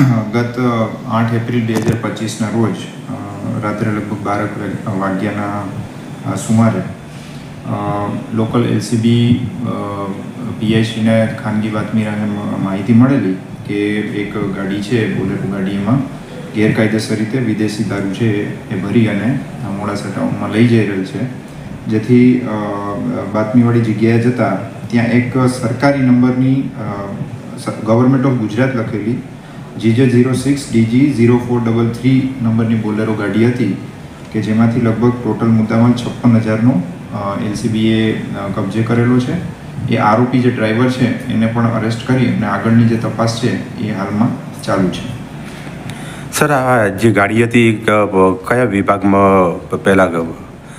આઠ એપ્રિલ બે હજાર પચીસના રોજ રાત્રે લગભગ બારક વાગ્યાના સુમારે લોકલ એલસીબી પીઆઈસીને ખાનગી બાતમીરાને માહિતી મળેલી કે એક ગાડી છે બોલેરો ગાડી એમાં ગેરકાયદેસર રીતે વિદેશી દારૂ છે એ ભરી અને મોડાસા ટાઉનમાં લઈ જઈ રહેલ છે. જેથી બાતમીવાળી જગ્યાએ જતાં ત્યાં એક સરકારી નંબરની ગવર્મેન્ટ ઓફ ગુજરાત લખેલી GJ zero six DG zero four double three નંબરની બોલેરો ગાડી હતી કે જેમાંથી લગભગ ટોટલ મુદ્દામાં છપ્પન હજારનો એલસીબીએ કબજે કરેલો છે. એ આરોપી જે ડ્રાઈવર છે એને પણ અરેસ્ટ કરી અને આગળની જે તપાસ છે એ હાલમાં ચાલુ છે. સર આ જે ગાડી હતી કયા વિભાગમાં પહેલાં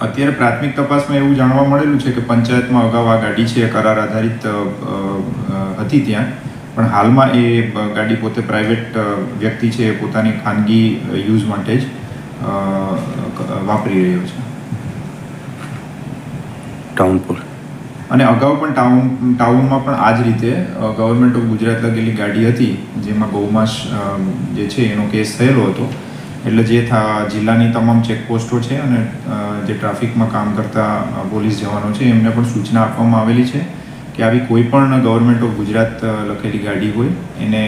અત્યારે પ્રાથમિક તપાસમાં એવું જાણવા મળેલું છે કે પંચાયતમાં અગાઉ આ ગાડી છે કરાર આધારિત હતી ત્યાં. પણ હાલમાં એ ગાડી પોતે પ્રાઇવેટ વ્યક્તિ છે એ પોતાની ખાનગી યુઝ માટે જ વાપરી રહ્યો છે. ટાઉનપુર અને અગાઉ પણ ટાઉન ટાઉનમાં પણ આ જ રીતે ગવર્મેન્ટ ઓફ ગુજરાત લગેલી ગાડી હતી જેમાં ગૌમાંસ જે છે એનો કેસ થયેલો હતો. એટલે જે થા જિલ્લાની તમામ ચેકપોસ્ટો છે અને જે ટ્રાફિકમાં કામ કરતા પોલીસ જવાનો છે એમને પણ સૂચના આપવામાં આવેલી છે. કે આવી કોઈ પણ ગવર્મેન્ટ ઓફ ગુજરાત લખેલી ગાડી હોય, એને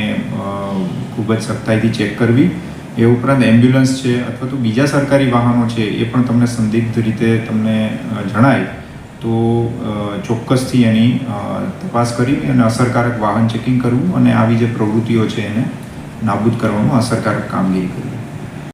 ખૂબ જ સખ્તાઈથી ચેક કરવી. એ ઉપરાંત એમ્બ્યુલન્સ છે અથવા તો બીજા સરકારી વાહનો છે, એ પણ તમને સંદિગ્ધ રીતે તમને જણાય, તો ચોક્કસથી એની તપાસ કરી અને અસરકારક વાહન ચેકિંગ કરવું અને આવી જે પ્રવૃત્તિઓ છે એને નાબૂદ કરવામાં અસરકારક કામગીરી કરવી.